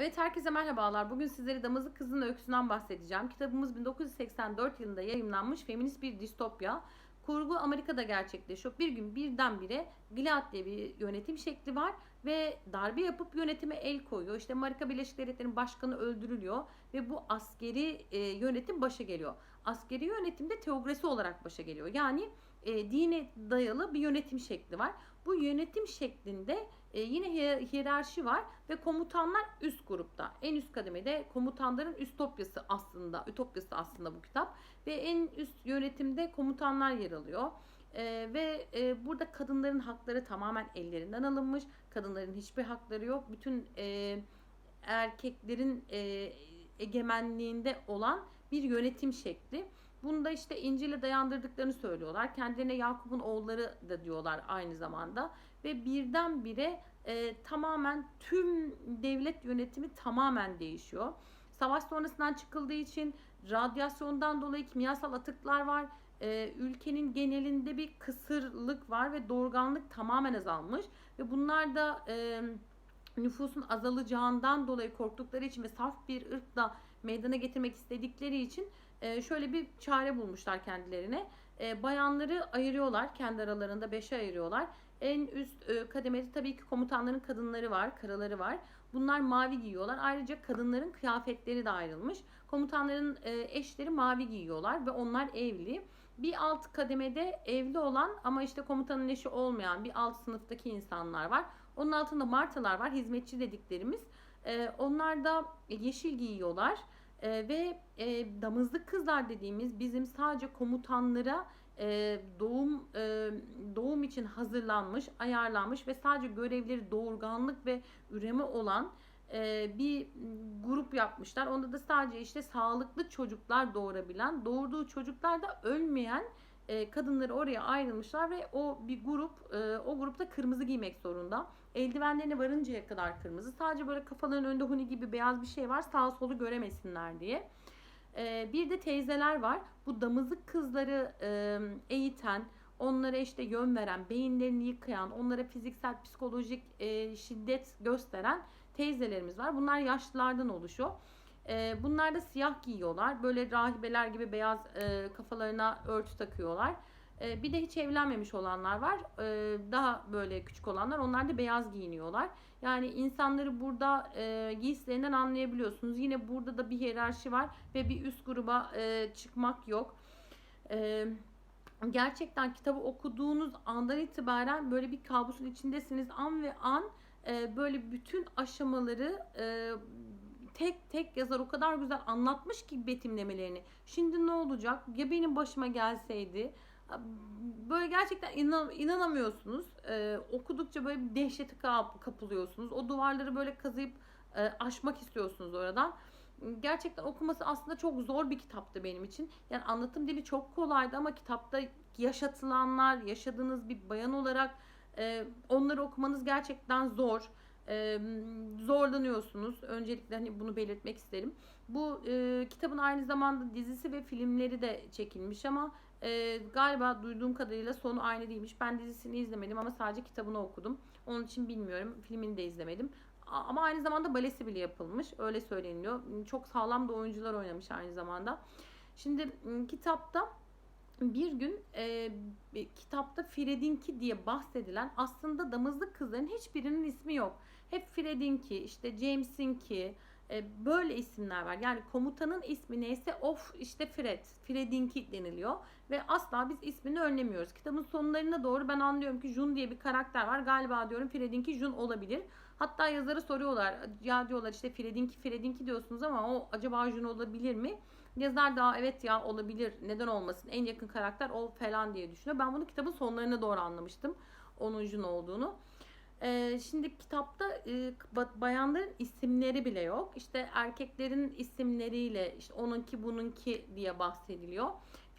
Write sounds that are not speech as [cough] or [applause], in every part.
Evet herkese merhabalar. Bugün sizlere Damızlık Kızın Öyküsünden bahsedeceğim. Kitabımız 1984 yılında yayımlanmış feminist bir distopya. Kurgu Amerika'da gerçekleşiyor. Bir gün birdenbire Gilead diye bir yönetim şekli var ve darbe yapıp yönetime el koyuyor. İşte Amerika Birleşik Devletleri'nin başkanı öldürülüyor ve bu askeri e, yönetim başa geliyor. Askeri yönetimde teokrasi olarak başa geliyor. Yani e, dine dayalı bir yönetim şekli var. Bu yönetim şeklinde e, yine hiyerarşi var ve komutanlar üst grupta. En üst kademede komutanların üstopyası aslında, ütopyası aslında bu kitap ve en üst yönetimde komutanlar yer alıyor. E, ve e, burada kadınların hakları tamamen ellerinden alınmış. Kadınların hiçbir hakları yok. Bütün e, erkeklerin e, egemenliğinde olan bir yönetim şekli. Bunda işte İncil'e dayandırdıklarını söylüyorlar. Kendilerine Yakup'un oğulları da diyorlar aynı zamanda. Ve birdenbire e, tamamen tüm devlet yönetimi tamamen değişiyor. Savaş sonrasından çıkıldığı için radyasyondan dolayı kimyasal atıklar var. E, ülkenin genelinde bir kısırlık var ve doğurganlık tamamen azalmış. Ve bunlar da e, nüfusun azalacağından dolayı korktukları için ve saf bir ırkla meydana getirmek istedikleri için e, şöyle bir çare bulmuşlar kendilerine. E, bayanları ayırıyorlar. Kendi aralarında beşe ayırıyorlar. En üst e, kademede tabii ki komutanların kadınları var, karaları var. Bunlar mavi giyiyorlar. Ayrıca kadınların kıyafetleri de ayrılmış. Komutanların eşleri mavi giyiyorlar ve onlar evli. Bir alt kademede evli olan ama işte komutanın eşi olmayan bir alt sınıftaki insanlar var. Onun altında martalar var, hizmetçi dediklerimiz. Onlar da yeşil giyiyorlar. E, ve e, damızlık kızlar dediğimiz bizim sadece komutanlara e, doğum e, doğum için hazırlanmış, ayarlanmış ve sadece görevleri doğurganlık ve üreme olan bir grup yapmışlar. Onda da sadece işte sağlıklı çocuklar doğurabilen, doğurduğu çocuklar da ölmeyen kadınları oraya ayrılmışlar ve o bir grup o grupta kırmızı giymek zorunda. Eldivenlerine varıncaya kadar kırmızı. Sadece böyle kafaların önünde huni gibi beyaz bir şey var. Sağ solu göremesinler diye. E, bir de teyzeler var. Bu damızlık kızları eğiten, onlara işte yön veren, beyinlerini yıkayan, onlara fiziksel, psikolojik şiddet gösteren teyzelerimiz var. Bunlar yaşlılardan oluşuyor. E, bunlar da siyah giyiyorlar. Böyle rahibeler gibi beyaz e, kafalarına örtü takıyorlar. E, bir de hiç evlenmemiş olanlar var. E, daha böyle küçük olanlar. Onlar da beyaz giyiniyorlar. Yani insanları burada e, giysilerinden anlayabiliyorsunuz. Yine burada da bir hiyerarşi var ve bir üst gruba e, çıkmak yok. E, gerçekten kitabı okuduğunuz andan itibaren böyle bir kabusun içindesiniz. An ve an e, böyle bütün aşamaları tek tek yazar o kadar güzel anlatmış ki betimlemelerini. Şimdi ne olacak? Ya benim başıma gelseydi? Böyle gerçekten inan, inanamıyorsunuz. Ee, okudukça böyle bir dehşete kap, kapılıyorsunuz. O duvarları böyle kazıyıp e, aşmak istiyorsunuz oradan. Gerçekten okuması aslında çok zor bir kitaptı benim için. Yani anlatım dili çok kolaydı ama kitapta yaşatılanlar, yaşadığınız bir bayan olarak e, onları okumanız gerçekten zor e, zorlanıyorsunuz. Öncelikle hani bunu belirtmek isterim. Bu e, kitabın aynı zamanda dizisi ve filmleri de çekilmiş ama e, galiba duyduğum kadarıyla sonu aynı değilmiş. Ben dizisini izlemedim ama sadece kitabını okudum. Onun için bilmiyorum. Filmini de izlemedim. Ama aynı zamanda balesi bile yapılmış. Öyle söyleniyor. Çok sağlam da oyuncular oynamış aynı zamanda. Şimdi kitapta bir gün e, kitapta Fredinki diye bahsedilen aslında damızlık kızların hiçbirinin ismi yok. Hep Fredinki, işte James'inki e, böyle isimler var. Yani komutanın ismi neyse of işte Fred, Fredinki deniliyor ve asla biz ismini önlemiyoruz. Kitabın sonlarına doğru ben anlıyorum ki Jun diye bir karakter var. Galiba diyorum Fredinki Jun olabilir. Hatta yazarı soruyorlar. Ya diyorlar işte Fredinki Fredinki diyorsunuz ama o acaba Jun olabilir mi? Yazar da evet ya olabilir neden olmasın en yakın karakter o falan diye düşünüyor. Ben bunu kitabın sonlarına doğru anlamıştım. Onun Jun olduğunu. Ee, şimdi kitapta e, bayanların isimleri bile yok. İşte erkeklerin isimleriyle işte onunki bununki diye bahsediliyor.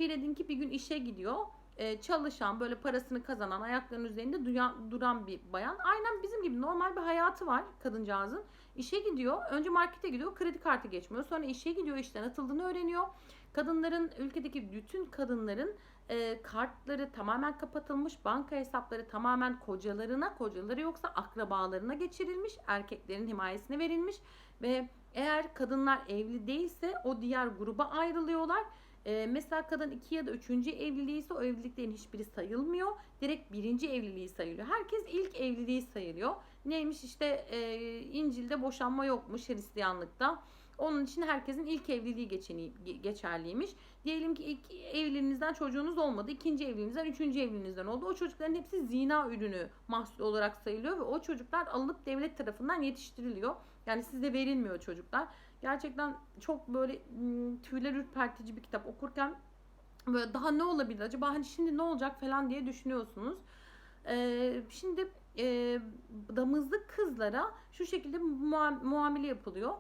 Fred'inki bir gün işe gidiyor. Ee, çalışan, böyle parasını kazanan, ayaklarının üzerinde duyan, duran bir bayan. Aynen bizim gibi normal bir hayatı var kadıncağızın. İşe gidiyor. Önce markete gidiyor. Kredi kartı geçmiyor. Sonra işe gidiyor. işten atıldığını öğreniyor. Kadınların, ülkedeki bütün kadınların e, kartları tamamen kapatılmış. Banka hesapları tamamen kocalarına, kocaları yoksa akrabalarına geçirilmiş. Erkeklerin himayesine verilmiş. ve eğer kadınlar evli değilse o diğer gruba ayrılıyorlar. Ee, mesela kadın iki ya da üçüncü evliliği ise o evliliklerin hiçbiri sayılmıyor. Direkt birinci evliliği sayılıyor. Herkes ilk evliliği sayılıyor. Neymiş işte e, İncil'de boşanma yokmuş Hristiyanlıkta. Onun için herkesin ilk evliliği geçeni, geçerliymiş. Diyelim ki ilk evliliğinizden çocuğunuz olmadı. ikinci evliliğinizden, üçüncü evliliğinizden oldu. O çocukların hepsi zina ürünü mahsul olarak sayılıyor ve o çocuklar alınıp devlet tarafından yetiştiriliyor. Yani size verilmiyor çocuklar. Gerçekten çok böyle tüyler ürpertici bir kitap okurken böyle daha ne olabilir acaba hani şimdi ne olacak falan diye düşünüyorsunuz. Ee, şimdi e, damızlık kızlara şu şekilde mua- muamele yapılıyor.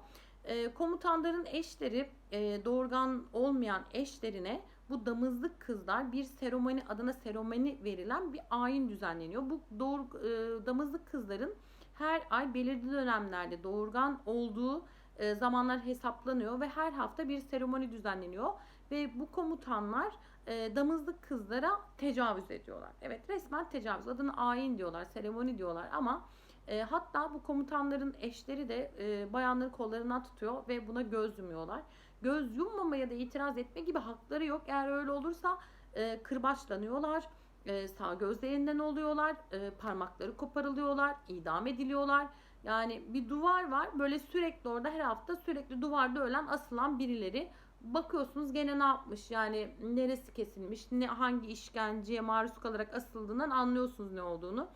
E, komutanların eşleri e, doğurgan olmayan eşlerine bu damızlık kızlar bir seromani adına seromani verilen bir ayin düzenleniyor. Bu doğur, e, damızlık kızların her ay belirli dönemlerde doğurgan olduğu e, zamanlar hesaplanıyor ve her hafta bir seromani düzenleniyor ve bu komutanlar e, damızlık kızlara tecavüz ediyorlar. Evet resmen tecavüz adını ayin diyorlar, seremoni diyorlar ama e, hatta bu komutanların eşleri de e, bayanları kollarından tutuyor ve buna göz yumuyorlar. Göz yummamaya da itiraz etme gibi hakları yok. Eğer öyle olursa e, kırbaçlanıyorlar, e, sağ gözlerinden oluyorlar, e, parmakları koparılıyorlar, idam ediliyorlar. Yani bir duvar var böyle sürekli orada her hafta sürekli duvarda ölen asılan birileri. Bakıyorsunuz gene ne yapmış yani neresi kesilmiş, ne hangi işkenceye maruz kalarak asıldığından anlıyorsunuz ne olduğunu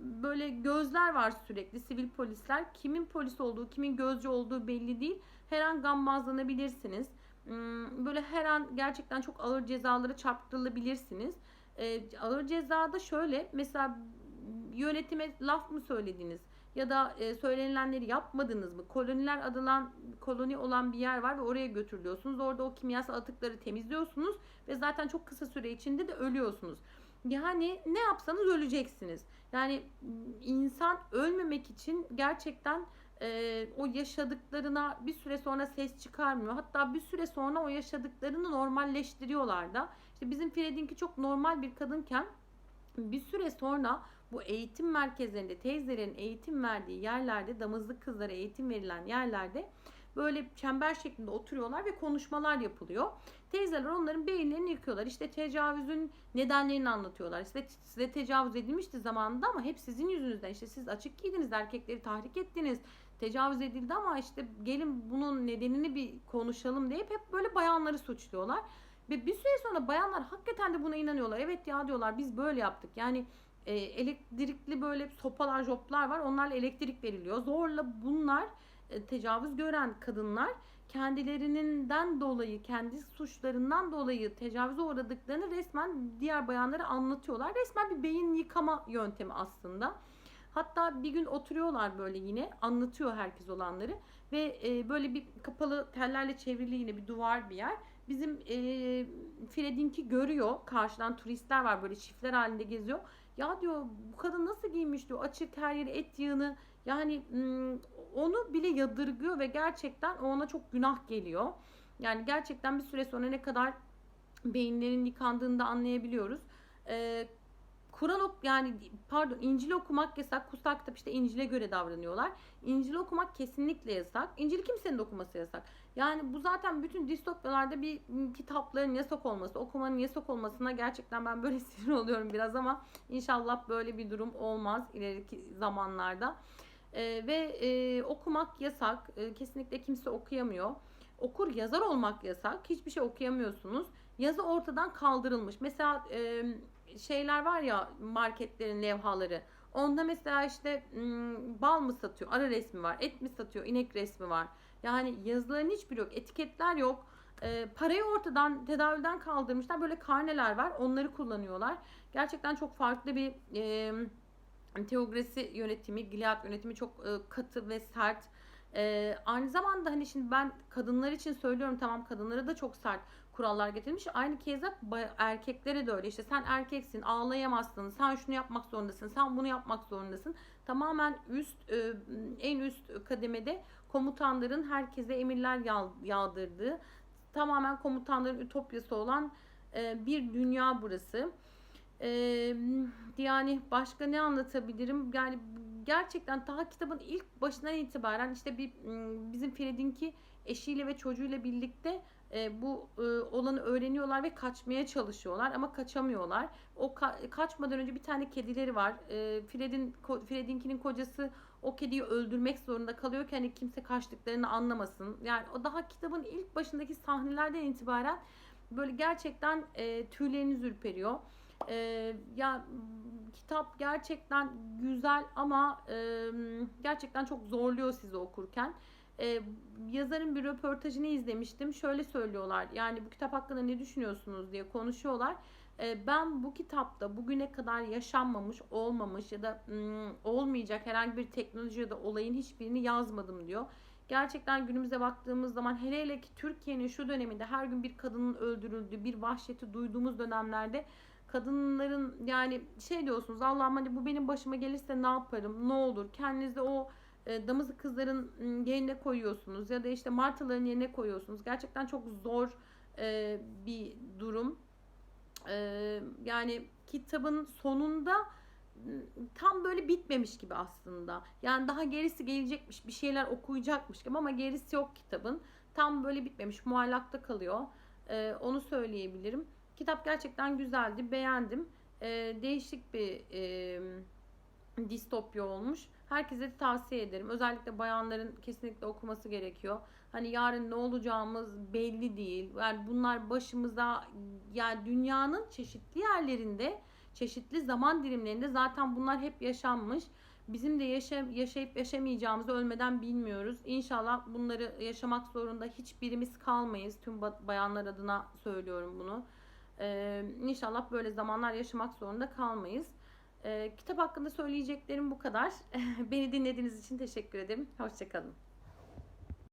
böyle gözler var sürekli sivil polisler. Kimin polis olduğu, kimin gözcü olduğu belli değil. Her an gammazlanabilirsiniz. Hmm, Böyle her an gerçekten çok ağır cezalara çarptırılabilirsiniz. Ee, ağır cezada şöyle mesela yönetime laf mı söylediniz ya da e, söylenilenleri yapmadınız mı? Koloniler adılan koloni olan bir yer var ve oraya götürülüyorsunuz. Orada o kimyasal atıkları temizliyorsunuz ve zaten çok kısa süre içinde de ölüyorsunuz. Yani ne yapsanız öleceksiniz. Yani insan ölmemek için gerçekten e, o yaşadıklarına bir süre sonra ses çıkarmıyor. Hatta bir süre sonra o yaşadıklarını normalleştiriyorlar da. İşte bizim Fred'inki çok normal bir kadınken bir süre sonra bu eğitim merkezlerinde teyzelerin eğitim verdiği yerlerde damızlık kızlara eğitim verilen yerlerde böyle çember şeklinde oturuyorlar ve konuşmalar yapılıyor. Teyzeler onların beyinlerini yıkıyorlar. İşte tecavüzün nedenlerini anlatıyorlar. İşte size tecavüz edilmişti zamanında ama hep sizin yüzünüzden. İşte siz açık giydiniz, erkekleri tahrik ettiniz. Tecavüz edildi ama işte gelin bunun nedenini bir konuşalım deyip hep böyle bayanları suçluyorlar. Ve bir süre sonra bayanlar hakikaten de buna inanıyorlar. Evet ya diyorlar biz böyle yaptık. Yani e, elektrikli böyle sopalar, joplar var. Onlarla elektrik veriliyor. Zorla bunlar e, tecavüz gören kadınlar kendilerinden dolayı, kendi suçlarından dolayı tecavüze uğradıklarını resmen diğer bayanlara anlatıyorlar. Resmen bir beyin yıkama yöntemi aslında. Hatta bir gün oturuyorlar böyle yine anlatıyor herkes olanları ve e, böyle bir kapalı tellerle çevrili yine bir duvar bir yer. Bizim e, Fred'inki görüyor. Karşıdan turistler var böyle çiftler halinde geziyor. Ya diyor bu kadın nasıl giymiş diyor. Açık her yeri et yığını. Yani onu bile yadırgıyor ve gerçekten ona çok günah geliyor. Yani gerçekten bir süre sonra ne kadar beyinlerin yıkandığını da anlayabiliyoruz. Ee, Kur'an ok yani pardon İncil okumak yasak. Kutsal kitap işte İncil'e göre davranıyorlar. İncil okumak kesinlikle yasak. İncil kimsenin okuması yasak. Yani bu zaten bütün distopyalarda bir kitapların yasak olması, okumanın yasak olmasına gerçekten ben böyle [laughs] sinir oluyorum biraz ama inşallah böyle bir durum olmaz ileriki zamanlarda. E, ve e, okumak yasak. E, kesinlikle kimse okuyamıyor. Okur yazar olmak yasak. Hiçbir şey okuyamıyorsunuz. Yazı ortadan kaldırılmış. Mesela e, şeyler var ya marketlerin levhaları. Onda mesela işte bal mı satıyor, ara resmi var, et mi satıyor, inek resmi var. Yani yazıların hiçbiri yok, etiketler yok. E, parayı ortadan tedavülden kaldırmışlar. Böyle karneler var, onları kullanıyorlar. Gerçekten çok farklı bir e, teokrasi yönetimi, gilead yönetimi çok e, katı ve sert. E, aynı zamanda hani şimdi ben kadınlar için söylüyorum tamam kadınlara da çok sert kurallar getirmiş. Aynı keza erkeklere de öyle. İşte sen erkeksin, ağlayamazsın, sen şunu yapmak zorundasın, sen bunu yapmak zorundasın. Tamamen üst e, en üst kademede komutanların herkese emirler yağdırdığı, tamamen komutanların ütopyası olan e, bir dünya burası. Ee, yani başka ne anlatabilirim? Yani gerçekten daha kitabın ilk başından itibaren işte bir bizim Ferid'inki eşiyle ve çocuğuyla birlikte e, bu e, olanı öğreniyorlar ve kaçmaya çalışıyorlar ama kaçamıyorlar. O ka- kaçmadan önce bir tane kedileri var. E, Fred'in ko- Fred'inkinin kocası o kediyi öldürmek zorunda kalıyor ki hani kimse kaçtıklarını anlamasın. Yani o daha kitabın ilk başındaki sahnelerden itibaren böyle gerçekten e, tüyleriniz ürperiyor. E, ya kitap gerçekten güzel ama e, gerçekten çok zorluyor sizi okurken. E, yazarın bir röportajını izlemiştim. Şöyle söylüyorlar. Yani bu kitap hakkında ne düşünüyorsunuz diye konuşuyorlar. E, ben bu kitapta bugüne kadar yaşanmamış, olmamış ya da mm, olmayacak herhangi bir teknoloji ya da olayın hiçbirini yazmadım diyor. Gerçekten günümüze baktığımız zaman hele hele ki Türkiye'nin şu döneminde her gün bir kadının öldürüldüğü, bir vahşeti duyduğumuz dönemlerde kadınların yani şey diyorsunuz Allah'ım hani bu benim başıma gelirse ne yaparım, ne olur? Kendinizi o e, damızı kızların m, yerine koyuyorsunuz ya da işte martıların yerine koyuyorsunuz. Gerçekten çok zor e, bir durum. E, yani kitabın sonunda m, tam böyle bitmemiş gibi aslında. Yani daha gerisi gelecekmiş, bir şeyler okuyacakmış gibi ama gerisi yok kitabın. Tam böyle bitmemiş, muallakta kalıyor. E, onu söyleyebilirim. Kitap gerçekten güzeldi, beğendim. Değişik bir e, distopya olmuş. Herkese tavsiye ederim. Özellikle bayanların kesinlikle okuması gerekiyor. Hani yarın ne olacağımız belli değil. Yani bunlar başımıza yani dünyanın çeşitli yerlerinde, çeşitli zaman dilimlerinde zaten bunlar hep yaşanmış. Bizim de yaşa, yaşayıp yaşamayacağımızı ölmeden bilmiyoruz. İnşallah bunları yaşamak zorunda hiçbirimiz kalmayız. Tüm ba- bayanlar adına söylüyorum bunu. Ee, inşallah böyle zamanlar yaşamak zorunda kalmayız. Ee, kitap hakkında söyleyeceklerim bu kadar. [laughs] Beni dinlediğiniz için teşekkür ederim. Hoşçakalın.